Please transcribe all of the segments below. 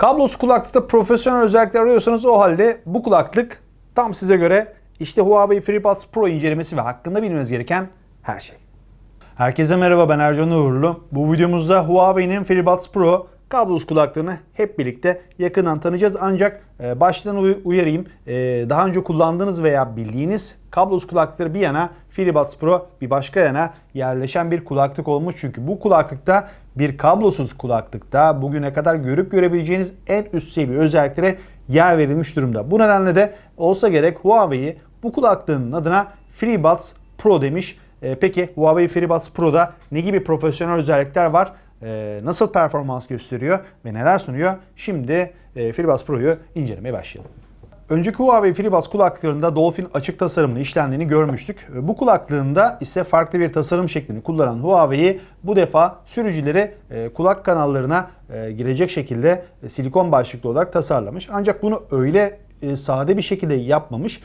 Kablosuz kulaklıkta profesyonel özellikler arıyorsanız o halde bu kulaklık tam size göre işte Huawei FreeBuds Pro incelemesi ve hakkında bilmeniz gereken her şey. Herkese merhaba ben Ercan Uğurlu. Bu videomuzda Huawei'nin FreeBuds Pro kablosuz kulaklığını hep birlikte yakından tanıyacağız. Ancak e, baştan uy- uyarayım. E, daha önce kullandığınız veya bildiğiniz kablosuz kulaklıkları bir yana FreeBuds Pro bir başka yana yerleşen bir kulaklık olmuş. Çünkü bu kulaklıkta bir kablosuz kulaklıkta bugüne kadar görüp görebileceğiniz en üst seviye özelliklere yer verilmiş durumda. Bu nedenle de olsa gerek Huawei bu kulaklığın adına FreeBuds Pro demiş. E, peki Huawei FreeBuds Pro'da ne gibi profesyonel özellikler var? E, nasıl performans gösteriyor ve neler sunuyor? Şimdi e, FreeBuds Pro'yu incelemeye başlayalım. Önceki Huawei FreeBuds kulaklıklarında Dolphin açık tasarımlı işlendiğini görmüştük. Bu kulaklığında ise farklı bir tasarım şeklini kullanan Huawei bu defa sürücüleri e, kulak kanallarına e, girecek şekilde e, silikon başlıklı olarak tasarlamış. Ancak bunu öyle sade bir şekilde yapmamış.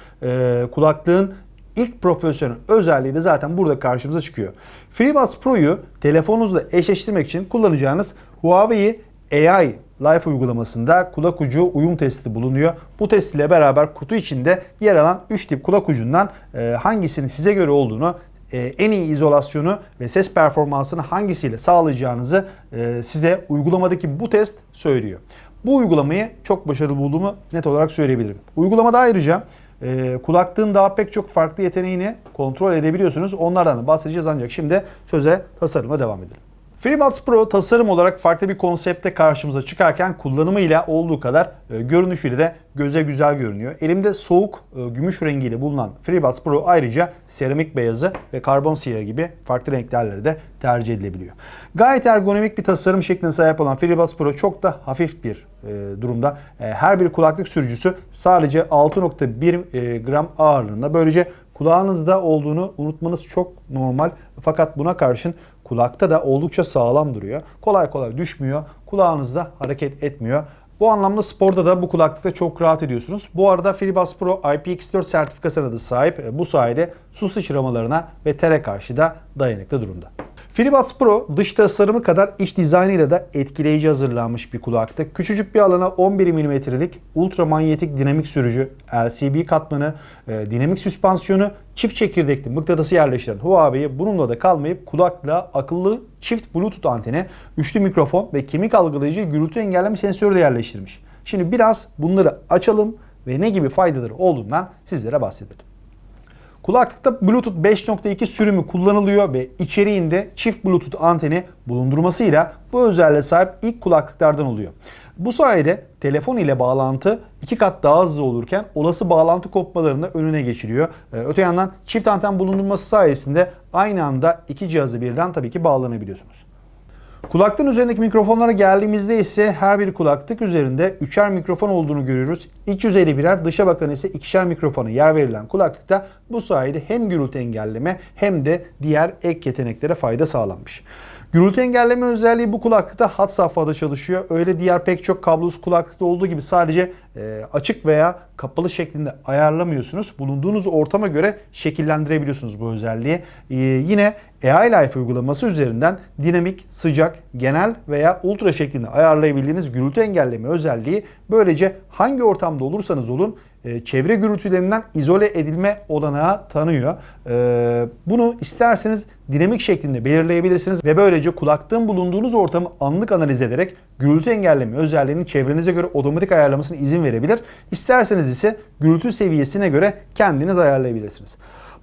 Kulaklığın İlk profesyonel özelliği de zaten burada karşımıza çıkıyor. FreeBuds Pro'yu telefonunuzla eşleştirmek için kullanacağınız Huawei AI Life uygulamasında kulak ucu uyum testi bulunuyor. Bu test ile beraber kutu içinde yer alan 3 tip kulak ucundan e, hangisinin size göre olduğunu e, en iyi izolasyonu ve ses performansını hangisiyle sağlayacağınızı e, size uygulamadaki bu test söylüyor. Bu uygulamayı çok başarılı bulduğumu net olarak söyleyebilirim. Uygulamada ayrıca e, kulaklığın daha pek çok farklı yeteneğini kontrol edebiliyorsunuz. Onlardan da bahsedeceğiz ancak şimdi söze tasarıma devam edelim. FreeBuds Pro tasarım olarak farklı bir konsepte karşımıza çıkarken kullanımıyla olduğu kadar e, görünüşüyle de göze güzel görünüyor. Elimde soğuk e, gümüş rengiyle bulunan FreeBuds Pro ayrıca seramik beyazı ve karbon siyahı gibi farklı renklerle de tercih edilebiliyor. Gayet ergonomik bir tasarım şekline sahip olan FreeBuds Pro çok da hafif bir e, durumda. E, her bir kulaklık sürücüsü sadece 6.1 e, gram ağırlığında. Böylece kulağınızda olduğunu unutmanız çok normal. Fakat buna karşın kulakta da oldukça sağlam duruyor. Kolay kolay düşmüyor. Kulağınızda hareket etmiyor. Bu anlamda sporda da bu kulaklıkta çok rahat ediyorsunuz. Bu arada FreeBuds Pro IPX4 sertifikasına da sahip. E, Bu sayede su sıçramalarına ve tere karşı da dayanıklı durumda. FreeBuds Pro dış tasarımı kadar iç dizaynıyla da etkileyici hazırlanmış bir kulaklık. Küçücük bir alana 11 mm'lik ultramanyetik dinamik sürücü, LCB katmanı, e, dinamik süspansiyonu, çift çekirdekli mıknatısı yerleştiren Huawei bununla da kalmayıp kulaklığa akıllı çift Bluetooth anteni, üçlü mikrofon ve kemik algılayıcı gürültü engelleme sensörü de yerleştirmiş. Şimdi biraz bunları açalım ve ne gibi faydaları olduğundan sizlere bahsedelim. Kulaklıkta Bluetooth 5.2 sürümü kullanılıyor ve içeriğinde çift Bluetooth anteni bulundurmasıyla bu özelliğe sahip ilk kulaklıklardan oluyor. Bu sayede telefon ile bağlantı iki kat daha hızlı olurken olası bağlantı kopmalarını önüne geçiriyor. Ee, Öte yandan çift anten bulundurması sayesinde aynı anda iki cihazı birden tabii ki bağlanabiliyorsunuz. Kulaklığın üzerindeki mikrofonlara geldiğimizde ise her bir kulaklık üzerinde üçer mikrofon olduğunu görüyoruz. İç yüzeyde birer, dışa bakan ise ikişer mikrofona yer verilen kulaklıkta bu sayede hem gürültü engelleme hem de diğer ek yeteneklere fayda sağlanmış. Gürültü engelleme özelliği bu kulaklıkta hat safhada çalışıyor. Öyle diğer pek çok kablosuz kulaklıkta olduğu gibi sadece e, açık veya kapalı şeklinde ayarlamıyorsunuz. Bulunduğunuz ortama göre şekillendirebiliyorsunuz bu özelliği. E, yine AI Life uygulaması üzerinden dinamik, sıcak, genel veya ultra şeklinde ayarlayabildiğiniz gürültü engelleme özelliği böylece hangi ortamda olursanız olun çevre gürültülerinden izole edilme olanağı tanıyor. E, Bunu isterseniz dinamik şeklinde belirleyebilirsiniz ve böylece kulaklığın bulunduğunuz ortamı anlık analiz ederek gürültü engelleme özelliğini çevrenize göre otomatik ayarlamasına izin verebilir. İsterseniz ise gürültü seviyesine göre kendiniz ayarlayabilirsiniz.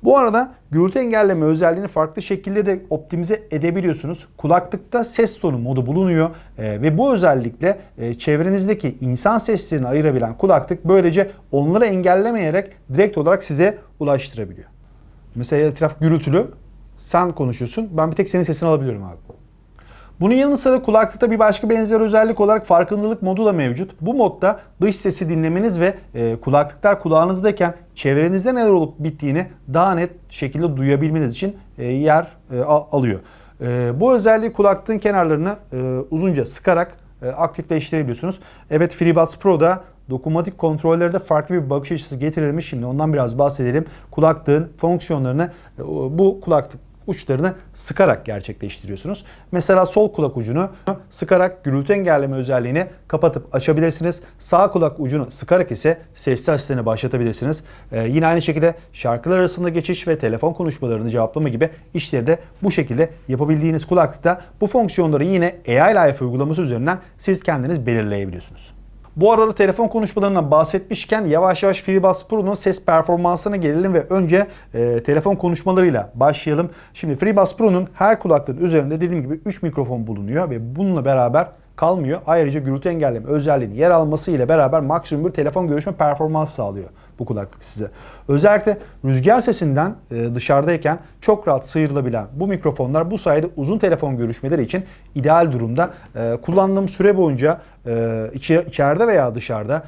Bu arada gürültü engelleme özelliğini farklı şekilde de optimize edebiliyorsunuz. Kulaklıkta ses tonu modu bulunuyor Ee, ve bu özellikle e, çevrenizdeki insan seslerini ayırabilen kulaklık böylece onları engellemeyerek direkt olarak size ulaştırabiliyor. Mesela etraf gürültülü, sen konuşuyorsun, ben bir tek senin sesini alabiliyorum abi. Bunun yanı sıra kulaklıkta bir başka benzer özellik olarak farkındalık modu da mevcut. Bu modda dış sesi dinlemeniz ve e, kulaklıklar kulağınızdayken çevrenizde neler olup bittiğini daha net şekilde duyabilmeniz için e, yer e, alıyor. E, bu özelliği kulaklığın kenarlarını e, uzunca sıkarak e, aktifleştirebiliyorsunuz. Evet FreeBuds Pro'da dokunmatik kontrollerde farklı bir bakış açısı getirilmiş. Şimdi ondan biraz bahsedelim. Kulaklığın fonksiyonlarını e, bu kulaklık uçlarını sıkarak gerçekleştiriyorsunuz. Mesela sol kulak ucunu sıkarak gürültü engelleme özelliğini kapatıp açabilirsiniz. Sağ kulak ucunu sıkarak ise sesli asistanı başlatabilirsiniz. Ee, yine aynı şekilde şarkılar arasında geçiş ve telefon konuşmalarını cevaplama gibi işleri de bu şekilde yapabildiğiniz kulaklıkta bu fonksiyonları yine AI Life uygulaması üzerinden siz kendiniz belirleyebiliyorsunuz. Bu arada telefon konuşmalarından bahsetmişken yavaş yavaş FreeBuds Pro'nun ses performansına gelelim ve önce e, telefon konuşmalarıyla başlayalım. Şimdi FreeBuds Pro'nun her kulaklığın üzerinde dediğim gibi 3 mikrofon bulunuyor ve bununla beraber kalmıyor. Ayrıca gürültü engelleme özelliğinin yer alması ile beraber maksimum bir telefon görüşme performansı sağlıyor bu kulaklık size. Özellikle rüzgar sesinden e, dışarıdayken çok rahat sıyrılabilen bu mikrofonlar bu sayede uzun telefon görüşmeleri için ideal durumda. E, kullandığım süre boyunca e, içeride veya dışarıda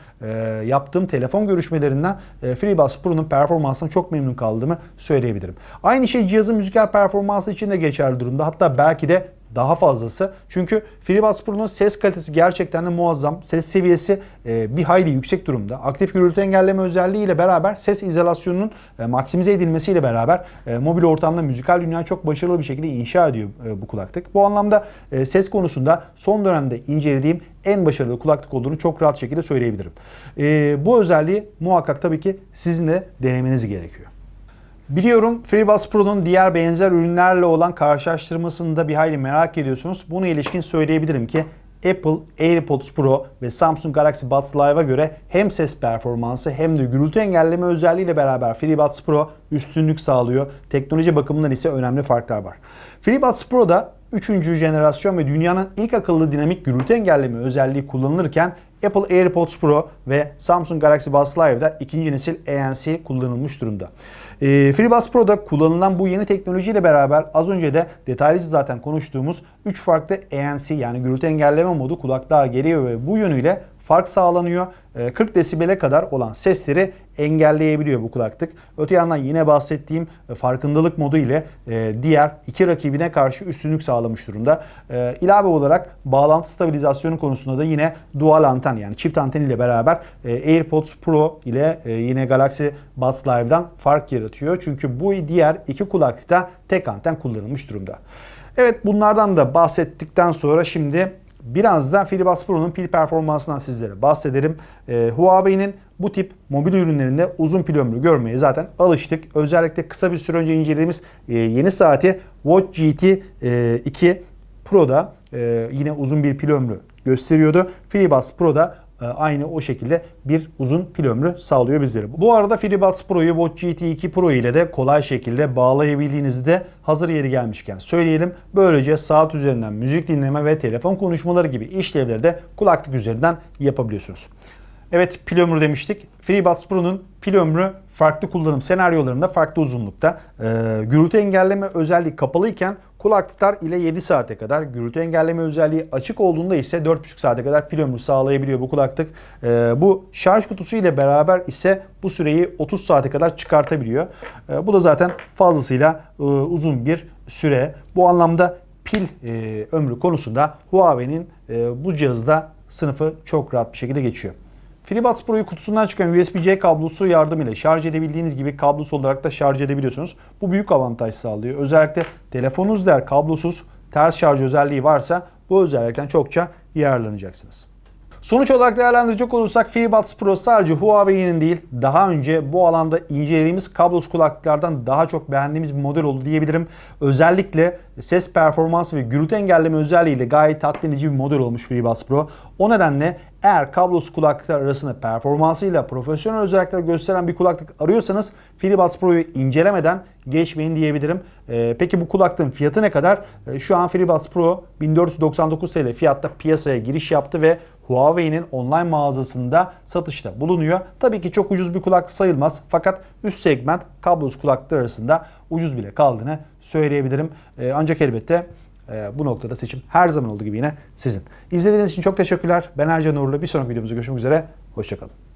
yaptığım telefon görüşmelerinden FreeBuds Pro'nun performansından çok memnun kaldığımı söyleyebilirim. Aynı şey cihazın müzikal performansı için de geçerli durumda. Hatta belki de daha fazlası. Çünkü FreeBuds Pro'nun ses kalitesi gerçekten de muazzam. Ses seviyesi e, bir hayli yüksek durumda. Aktif gürültü engelleme özelliği ile beraber ses izolasyonunun e, maksimize edilmesiyle beraber e, mobil ortamda müzikal dünya çok başarılı bir şekilde inşa ediyor e, bu kulaklık. Bu anlamda e, ses konusunda son dönemde incelediğim en başarılı kulaklık olduğunu çok rahat şekilde söyleyebilirim. E, bu özelliği muhakkak tabii ki sizin de denemeniz gerekiyor. Biliyorum FreeBuds Pro'nun diğer benzer ürünlerle olan karşılaştırmasını da bir hayli merak ediyorsunuz. Buna ilişkin söyleyebilirim ki Apple AirPods Pro ve Samsung Galaxy Buds Live'a göre hem ses performansı hem de gürültü engelleme özelliğiyle beraber FreeBuds Pro üstünlük sağlıyor. Teknoloji bakımından ise önemli farklar var. FreeBuds Pro'da 3. jenerasyon ve dünyanın ilk akıllı dinamik gürültü engelleme özelliği kullanılırken Apple AirPods Pro ve Samsung Galaxy Buds Live'da ikinci nesil ANC kullanılmış durumda. E, FreeBuds Pro'da kullanılan bu yeni teknolojiyle beraber az önce de detaylıca zaten konuştuğumuz 3 farklı ANC yani gürültü engelleme modu kulaklığa geliyor ve bu yönüyle fark sağlanıyor. 40 ee, desibele kadar olan sesleri engelleyebiliyor bu kulaklık. Öte yandan yine bahsettiğim e, farkındalık modu ile e, diğer iki rakibine karşı üstünlük sağlamış durumda. E, ilave olarak bağlantı stabilizasyonu konusunda da yine dual anten yani çift anten ile beraber AirPods Pro ile yine Galaxy Buds Live'dan fark yaratıyor. Çünkü bu diğer iki kulaklıkta tek anten kullanılmış durumda. Evet bunlardan da bahsettikten sonra şimdi Biraz da Pro'nun pil performansından sizlere bahsedelim. Ee, Huawei'nin bu tip mobil ürünlerinde uzun pil ömrü görmeye zaten alıştık. Özellikle kısa bir süre önce incelediğimiz e, yeni saati Watch GT e, 2 Pro'da e, yine uzun bir pil ömrü gösteriyordu. FreeBuds Pro'da e, aynı o şekilde bir uzun pil ömrü sağlıyor bizlere. Bu arada FreeBuds Pro'yu Watch GT2 Pro ile de kolay şekilde bağlayabildiğinizi de hazır yeri gelmişken söyleyelim. Böylece saat üzerinden müzik dinleme ve telefon konuşmaları gibi işlevleri de kulaklık üzerinden yapabiliyorsunuz. Evet pil ömrü demiştik. FreeBuds Pro'nun pil ömrü farklı kullanım senaryolarında farklı uzunlukta. Ee, gürültü engelleme özelliği kapalı iken kulaklıklar ile 7 saate kadar, gürültü engelleme özelliği açık olduğunda ise 4,5 saate kadar pil ömrü sağlayabiliyor bu kulaklık. Ee, bu şarj kutusu ile beraber ise bu süreyi 30 saate kadar çıkartabiliyor. Ee, bu da zaten fazlasıyla e, uzun bir süre. Bu anlamda pil e, ömrü konusunda Huawei'nin e, bu cihazda sınıfı çok rahat bir şekilde geçiyor. FreeBuds Pro'yu kutusundan çıkan USB-C kablosu yardımıyla şarj edebildiğiniz gibi kablosuz olarak da şarj edebiliyorsunuz. Bu büyük avantaj sağlıyor. Özellikle telefonunuz der kablosuz ters şarj özelliği varsa bu özellikten çokça yararlanacaksınız. Sonuç olarak değerlendirecek olursak FreeBuds Pro sadece Huawei'nin değil daha önce bu alanda incelediğimiz kablosuz kulaklıklardan daha çok beğendiğimiz bir model oldu diyebilirim. Özellikle ses performansı ve gürültü engelleme özelliğiyle gayet tatmin edici bir model olmuş FreeBuds Pro. O nedenle eğer kablosuz kulaklıklar arasında performansıyla profesyonel özellikler gösteren bir kulaklık arıyorsanız FreeBuds Pro'yu incelemeden geçmeyin diyebilirim. Ee, peki bu kulaklığın fiyatı ne kadar? Ee, şu an FreeBuds Pro 1499 TL fiyatta piyasaya giriş yaptı ve Huawei'nin online mağazasında satışta bulunuyor. Tabii ki çok ucuz bir kulaklık sayılmaz fakat üst segment kablosuz kulaklıklar arasında ucuz bile kaldığını söyleyebilirim. Ee, ancak elbette e, bu noktada seçim her zaman olduğu gibi yine sizin. İzlediğiniz için çok teşekkürler. Ben Ercan Uğurlu. Bir sonraki videomuzda görüşmek üzere. Hoşçakalın.